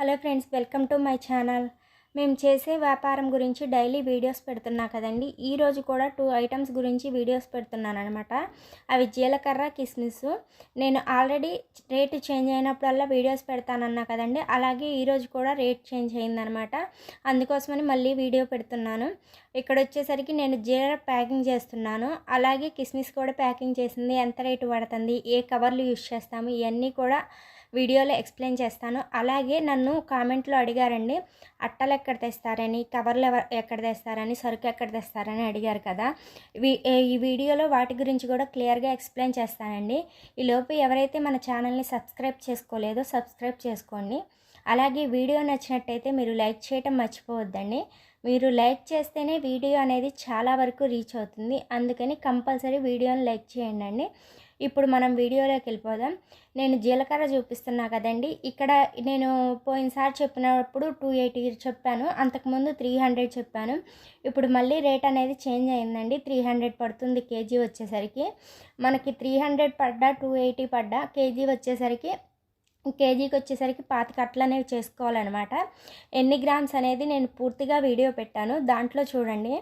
Hello friends welcome to my channel. మేము చేసే వ్యాపారం గురించి డైలీ వీడియోస్ పెడుతున్నా కదండి. ఈరోజు కూడా టూ ఐటమ్స్ గురించి వీడియోస్ పెడుతున్నాను అనమాట అవి జీలకర్ర కిస్మిస్. నేను ఆల్రెడీ రేటు చేంజ్ అయినప్పుడల్లా వీడియోస్ పెడతానన్నా కదండి. అలాగే ఈరోజు కూడా రేట్ చేంజ్ అయిందనమాట అందుకోసమని మళ్ళీ వీడియో పెడుతున్నాను. ఇక్కడ వచ్చేసరికి నేను జీలకర్ర ప్యాకింగ్ చేస్తున్నాను. అలాగే కిస్మిస్ కూడా ప్యాకింగ్ చేసింది. ఎంత రేటు పడుతుంది? ఏ కవర్లు యూజ్ చేస్తాము? ఇవన్నీ కూడా వీడియోలో ఎక్స్ప్లెయిన్ చేస్తాను. అలాగే నన్ను కామెంట్లో అడిగారండి అట్టలు ఎక్కడ తెస్తారని కవర్లు ఎక్కడ తెస్తారని సరుకు ఎక్కడ తెస్తారని అడిగారు కదా. వీ- ఈ వీడియోలో వాటి గురించి కూడా క్లియర్గా ఎక్స్ప్లెయిన్ చేస్తానండి. ఈ లోపు ఎవరైతే మన ఛానల్ని సబ్స్క్రైబ్ చేసుకోలేదో సబ్స్క్రైబ్ చేసుకోండి. అలాగే వీడియో నచ్చినట్టయితే మీరు లైక్ చేయటం మర్చిపోవద్దండి. మీరు లైక్ చేస్తేనే వీడియో అనేది చాలా వరకు రీచ్ అవుతుంది. అందుకని కంపల్సరీ వీడియోని లైక్ చేయండి అండి. ఇప్పుడు మనం వీడియోలోకి వెళ్ళిపోదాం. నేను జీలకర్ర చూపిస్తున్నా కదండి. ఇక్కడ నేను పోయినసారి చెప్పినప్పుడు టూ ఎయిటీ చెప్పాను. అంతకుముందు త్రీ హండ్రెడ్ చెప్పాను. ఇప్పుడు మళ్ళీ రేట్ అనేది చేంజ్ అయిందండి. త్రీ హండ్రెడ్ పడుతుంది కేజీ వచ్చేసరికి. మనకి త్రీ హండ్రెడ్ పడ్డా టూ ఎయిటీ పడ్డా కేజీ వచ్చేసరికి కేజీకి వచ్చేసరికి పాతి కట్టలు అనేవి చేసుకోవాలన్నమాట. ఎన్ని గ్రామ్స్ అనేది నేను పూర్తిగా వీడియో పెట్టాను. దాంట్లో చూడండి.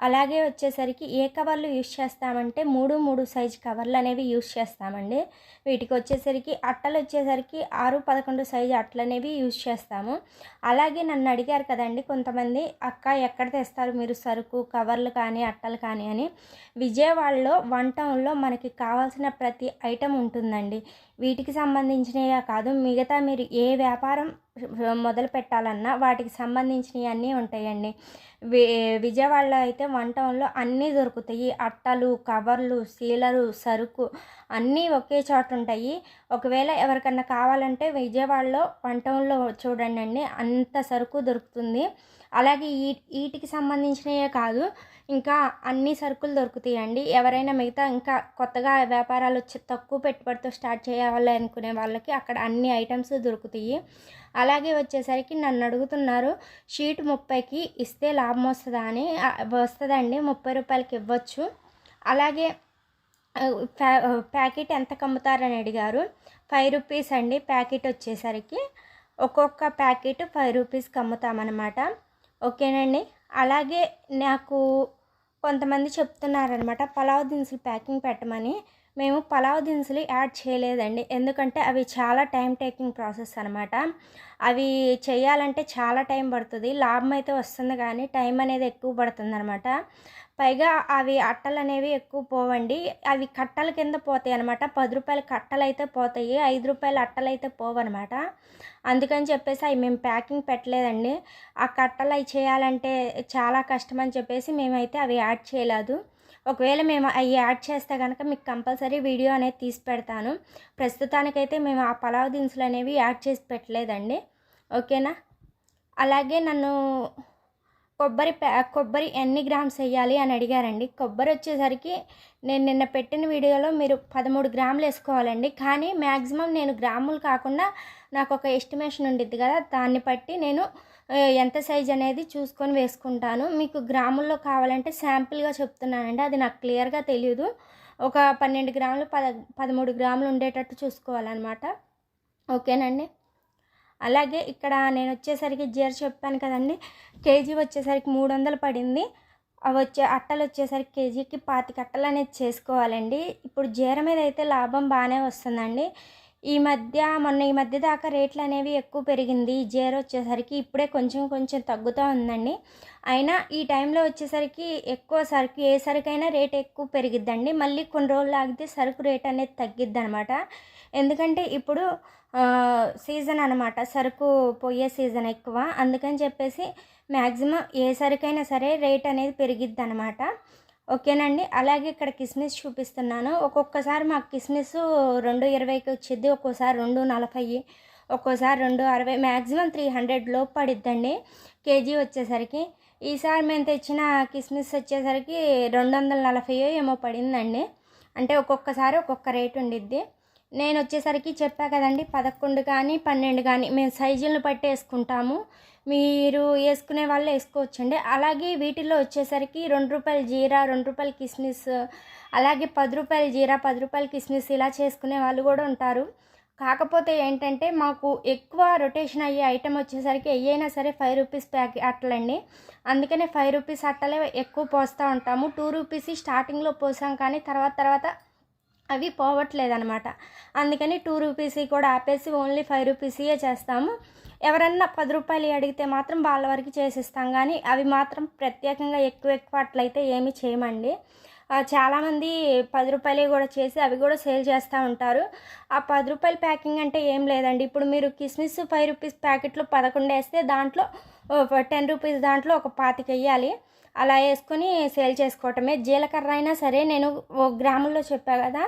అలాగే వచ్చేసరికి ఏ కవర్లు యూస్ చేస్తామంటే మూడు మూడు సైజ్ కవర్లు అనేవి యూస్ చేస్తామండి. వీటికి వచ్చేసరికి అట్టలు వచ్చేసరికి ఆరు పదకొండు సైజు అట్టలు అనేవి యూస్ చేస్తాము. అలాగే నన్ను అడిగారు కదండి కొంతమంది అక్క ఎక్కడ తెస్తారు మీరు సరుకు కవర్లు కానీ అట్టలు కానీ అని. విజయవాడలో వన్ టౌన్లో మనకి కావాల్సిన ప్రతి ఐటెం ఉంటుందండి. వీటికి సంబంధించినవే కాదు మిగతా మీరు ఏ వ్యాపారం మొదలు పెట్టాలన్నా వాటికి సంబంధించినవి అన్నీ ఉంటాయండి. వి విజయవాడలో అయితే వన్ టౌన్లో అన్నీ దొరుకుతాయి. అట్టలు కవర్లు సీలరు సరుకు అన్నీ ఒకే చోట ఉంటాయి. ఒకవేళ ఎవరికన్నా కావాలంటే విజయవాడలో వన్ టౌన్లో చూడండి అండి అంత సరుకు దొరుకుతుంది. అలాగే ఈ వీటికి సంబంధించినవే కాదు ఇంకా అన్ని సరుకులు దొరుకుతాయండి. ఎవరైనా మిగతా ఇంకా కొత్తగా వ్యాపారాలు వచ్చి తక్కువ పెట్టుబడితో స్టార్ట్ చేయాలి అనుకునే వాళ్ళకి అక్కడ అన్ని ఐటమ్స్ దొరుకుతాయి. అలాగే వచ్చేసరికి నన్ను అడుగుతున్నారు షీట్ ముప్పైకి ఇస్తే లాభం వస్తుందా? అని. వస్తుందండి ముప్పై రూపాయలకి ఇవ్వచ్చు. అలాగే ప్యా ప్యాకెట్ ఎంత కమ్ముతారని అడిగారు. ఫైవ్ రూపీస్ అండి ప్యాకెట్ వచ్చేసరికి. ఒక్కొక్క ప్యాకెట్ ఫైవ్ రూపీస్కి అమ్ముతామన్నమాట ఓకేనండి. అలాగే నాకు కొంతమంది చెప్తున్నారనమాట పలావ్ దినుసులు ప్యాకింగ్ పెట్టమని. మేము పలావ్ దినుసులు యాడ్ చేయలేదండి. ఎందుకంటే అవి చాలా టైం టేకింగ్ ప్రాసెస్ అనమాట అవి చేయాలంటే చాలా టైం పడుతుంది. లాభం అయితే వస్తుంది కానీ టైం అనేది ఎక్కువ పడుతుంది అనమాట పైగా అవి అట్టలు అనేవి ఎక్కువ పోవండి. అవి కట్టల కింద పోతాయి అనమాట పది రూపాయల కట్టలు అయితే పోతాయి ఐదు రూపాయల అట్టలు అయితే పోవన్నమాట. అందుకని చెప్పేసి అవి మేము ప్యాకింగ్ పెట్టలేదండి. ఆ కట్టలు అవి చేయాలంటే చాలా కష్టం అని చెప్పేసి మేమైతే అవి యాడ్ చేయలేదు. ఒకవేళ మేము అవి యాడ్ చేస్తే కనుక మీకు కంపల్సరీ వీడియో అనేది తీసి పెడతాను. ప్రస్తుతానికైతే మేము ఆ పలావ్ దినుసులు అనేవి యాడ్ చేసి పెట్టలేదండి. ఓకేనా? అలాగే నన్ను కొబ్బరి కొబ్బరి ఎన్ని గ్రామ్స్ వేయాలి అని అడిగారండి. కొబ్బరి వచ్చేసరికి నేను నిన్న పెట్టిన వీడియోలో మీరు పదమూడు గ్రాములు వేసుకోవాలండి. కానీ మ్యాక్సిమం నేను గ్రాములు కాకుండా నాకు ఒక ఎస్టిమేషన్ ఉండిద్ది కదా దాన్ని బట్టి నేను ఎంత సైజ్ అనేది చూసుకొని వేసుకుంటాను. మీకు గ్రాముల్లో కావాలంటే శాంపిల్గా చెప్తున్నానండి. అది నాకు క్లియర్గా తెలియదు ఒక పన్నెండు గ్రాములు పద పదమూడు గ్రాములు ఉండేటట్టు చూసుకోవాలన్నమాట. ఓకేనండి? అలాగే ఇక్కడ నేను వచ్చేసరికి జీర చెప్పాను కదండి కేజీ వచ్చేసరికి మూడు వందలు పడింది. అవి వచ్చే అట్టలు వచ్చేసరికి కేజీకి పాతిక కట్టలు అనేది చేసుకోవాలండి. ఇప్పుడు జీర మీద అయితే లాభం బాగానే వస్తుందండి. ఈ మధ్య మొన్న ఈ మధ్య దాకా రేట్లు అనేవి ఎక్కువ పెరిగింది. ఈ జీర వచ్చేసరికి ఇప్పుడే కొంచెం కొంచెం తగ్గుతూ ఉందండి. అయినా ఈ టైంలో వచ్చేసరికి ఎక్కువ సరుకు ఏ సరుకైనా రేట్ ఎక్కువ పెరిగిద్దండి. మళ్ళీ కొన్ని రోజులు ఆగితే సరుకు రేట్ అనేది తగ్గిద్ది అనమాట ఎందుకంటే ఇప్పుడు సీజన్ అనమాట సరుకు పోయే సీజన్ ఎక్కువ. అందుకని చెప్పేసి మ్యాక్సిమం ఏ సరుకైనా సరే రేట్ అనేది పెరిగిద్ది అనమాట ఓకేనండి? అలాగే ఇక్కడ కిస్మిస్ చూపిస్తున్నాను. ఒక్కొక్కసారి మాకు కిస్మిస్ రెండు ఇరవైకి వచ్చింది ఒక్కోసారి రెండు నలభై ఒక్కోసారి రెండు అరవై మ్యాక్సిమం త్రీ హండ్రెడ్ లోపు పడిద్దండి కేజీ వచ్చేసరికి. ఈసారి మేము తెచ్చిన కిస్మిస్ వచ్చేసరికి రెండు వందల నలభై ఏమో పడిందండి. అంటే ఒక్కొక్కసారి ఒక్కొక్క రేట్ ఉండిద్ది. నేను వచ్చేసరికి చెప్పా కదండి పదకొండు కానీ పన్నెండు కానీ మేము సైజులను బట్టి వేసుకుంటాము మీరు వేసుకునే వాళ్ళు వేసుకోవచ్చండి. అలాగే వీటిలో వచ్చేసరికి రెండు రూపాయల జీరా రెండు రూపాయల కిస్మిస్ అలాగే పది రూపాయల జీరా పది రూపాయల కిస్మిస్ ఇలా చేసుకునే వాళ్ళు కూడా ఉంటారు. కాకపోతే ఏంటంటే మాకు ఎక్కువ రొటేషన్ అయ్యే ఐటెం వచ్చేసరికి ఏయైనా సరే ఫైవ్ రూపీస్ ప్యాక్ అట్టలండి అందుకనే ఫైవ్ రూపీస్ అట్టలే ఎక్కువ పోస్తూ ఉంటాము. టూ రూపీస్ స్టార్టింగ్లో పోసాం కానీ తర్వాత తర్వాత అవి పోవట్లేదు అనమాట అందుకని టూ రూపీస్ కూడా ఆపేసి ఓన్లీ ఫైవ్ రూపీసే చేస్తాము. ఎవరన్నా పది రూపాయలు అడిగితే మాత్రం వాళ్ళ వరకు చేసిస్తాం. కానీ అవి మాత్రం ప్రత్యేకంగా ఎక్కువ ఎక్కువ అట్లయితే ఏమీ చేయమండి. చాలామంది పది రూపాయలు కూడా చేసి అవి కూడా సేల్ చేస్తూ ఉంటారు. ఆ పది రూపాయల ప్యాకింగ్ అంటే ఏం లేదండి. ఇప్పుడు మీరు కిస్మిస్ ఫైవ్ రూపీస్ ప్యాకెట్లో పదకొండు వేస్తే దాంట్లో టెన్ రూపీస్ దాంట్లో ఒక పాతిక వేయాలి. అలా వేసుకొని సేల్ చేసుకోవటమే. జీలకర్ర అయినా సరే నేను ఓ గ్రాముల్లో చెప్పా కదా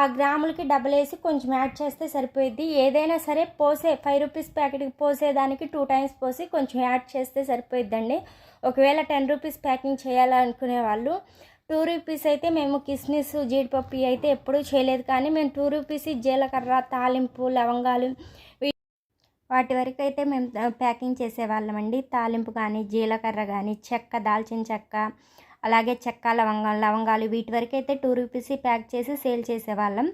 ఆ గ్రాములకి డబ్బులు వేసి కొంచెం యాడ్ చేస్తే సరిపోయిద్ది. ఏదైనా సరే పోసే ఫైవ్ రూపీస్ ప్యాకెట్కి పోసేదానికి టూ టైమ్స్ పోసి కొంచెం యాడ్ చేస్తే సరిపోయిద్దండి. ఒకవేళ టెన్ రూపీస్ ప్యాకింగ్ చేయాలనుకునే వాళ్ళు టూ రూపీస్ అయితే మేము కిస్మిస్ జీడిపప్పు అయితే ఎప్పుడూ చేయలేదు. కానీ మేము టూ రూపీస్ జీలకర్ర తాలింపు లవంగాలు వాటి వరకు అయితే మేము ప్యాకింగ్ చేసేవాళ్ళమండి తాలింపు కానీ జీలకర్ర కానీ చెక్క దాల్చిన చెక్క అలాగే చెక్క లవంగాలు లవంగాలు వీటి వరకు అయితే టూ రూపీస్ ప్యాక్ చేసి సేల్ చేసేవాళ్ళం.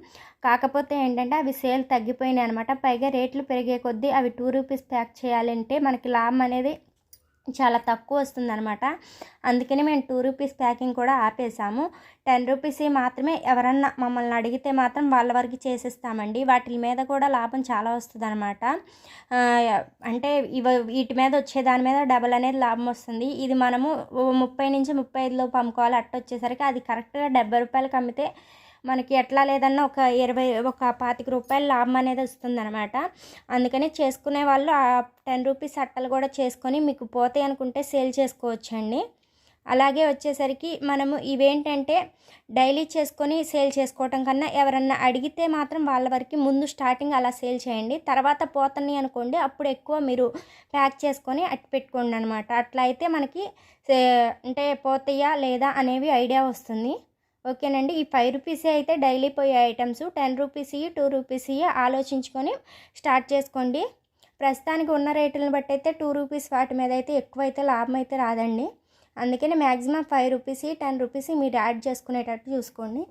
కాకపోతే ఏంటంటే అవి సేల్ తగ్గిపోయినాయి అనమాట పైగా రేట్లు పెరిగే కొద్దీ అవి టూ రూపీస్ ప్యాక్ చేయాలంటే మనకి లాభం అనేది చాలా తక్కువ వస్తుందనమాట అందుకని మేము టూ రూపీస్ ప్యాకింగ్ కూడా ఆపేసాము. టెన్ రూపీస్ మాత్రమే ఎవరన్నా మమ్మల్ని అడిగితే మాత్రం వాళ్ళ వరకు చేసిస్తామండి. వాటి మీద కూడా లాభం చాలా వస్తుంది అనమాట అంటే ఇవ వీటి మీద వచ్చే దాని మీద డబల్ అనేది లాభం వస్తుంది. ఇది మనము ముప్పై నుంచి ముప్పై ఐదులో పంపుకోవాలి. అట్ట వచ్చేసరికి అది కరెక్ట్గా డెబ్బై రూపాయలకి అమ్మితే మనకి ఎట్లా లేదన్నా ఒక ఇరవై ఒక పాతిక రూపాయల లాభం అనేది వస్తుందన్నమాట. అందుకని చేసుకునే వాళ్ళు ఆ టెన్ రూపీస్ అట్టలు కూడా చేసుకొని మీకు పోతాయి అనుకుంటే సేల్ చేసుకోవచ్చండి. అలాగే వచ్చేసరికి మనము ఇవేంటంటే డైలీ చేసుకొని సేల్ చేసుకోవటం కన్నా ఎవరన్నా అడిగితే మాత్రం వాళ్ళ వరకు ముందు స్టార్టింగ్ అలా సేల్ చేయండి. తర్వాత పోతున్నాయి అనుకోండి అప్పుడు ఎక్కువ మీరు ప్యాక్ చేసుకొని అట్టి పెట్టుకోండి అనమాట అట్లా అయితే మనకి సే- అంటే పోతాయా లేదా అనేవి ఐడియా వస్తుంది. ఓకేనండి. ఈ ఫైవ్ రూపీస్ అయితే డైలీ పోయే items. Ten rupees two rupees ఆలోచించుకొని స్టార్ట్ చేసుకోండి. ప్రస్తుతానికి ఉన్న రేట్లను బట్టి అయితే టూ రూపీస్ వాటి మీద అయితే ఎక్కువ అయితే లాభం అయితే రాదండి. అందుకని maximum five rupees ten rupees మీరు యాడ్ చేసుకునేటట్టు చూసుకోండి.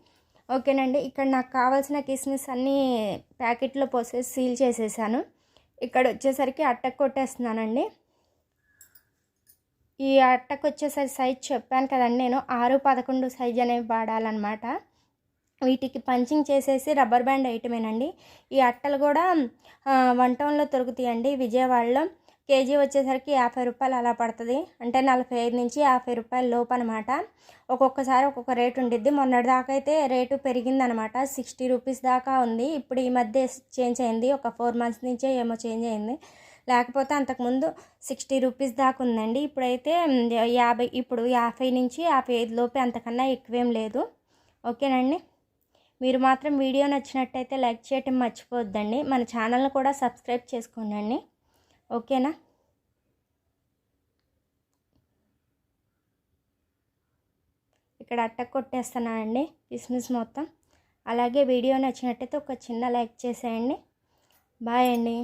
ఓకేనండి. ఇక్కడ నాకు కావాల్సిన కిస్మిస్ అన్నీ ప్యాకెట్లో పోసేసి సీల్ చేసేసాను. ఇక్కడ వచ్చేసరికి అట్టకు కొట్టేస్తున్నానండి. ఈ అట్టకు వచ్చేసరి సైజ్ చెప్పాను కదండి నేను ఆరు పదకొండు సైజ్ అనేవి వాడాలన్నమాట. వీటికి పంచింగ్ చేసేసి రబ్బర్ బ్యాండ్ వేయటమేనండి ఈ అట్టలు కూడా వన్ టౌన్లో దొరుకుతాయండి. విజయవాడలో కేజీ వచ్చేసరికి యాభై రూపాయలు అలా పడుతుంది. అంటే నలభై ఐదు నుంచి యాభై రూపాయల లోపు అనమాట ఒక్కొక్కసారి ఒక్కొక్క రేటు ఉండిద్ది. మొన్నటిదాకా అయితే రేటు పెరిగిందనమాట సిక్స్టీ రూపీస్ దాకా ఉంది. ఇప్పుడు ఈ మధ్య చేంజ్ అయింది. ఒక ఫోర్ మంత్స్ నుంచే ఏమో చేంజ్ అయింది. లేకపోతే అంతకుముందు సిక్స్టీ రూపీస్ దాకా ఉందండి. ఇప్పుడైతే యాభై ఇప్పుడు యాభై నుంచి యాభై ఐదు లోపే అంతకన్నా ఎక్కువేం లేదు. ఓకేనండి? మీరు మాత్రం వీడియో నచ్చినట్టయితే లైక్ చేయటం మర్చిపోవద్దండి. మన ఛానల్ని కూడా సబ్స్క్రైబ్ చేసుకోండి ఓకేనా? ఇక్కడ అట్ట కొట్టేస్తున్నానండి కిస్మిస్ మొత్తం. అలాగే వీడియో నచ్చినట్టయితే ఒక చిన్న లైక్ చేసేయండి. బాయ్ అండి.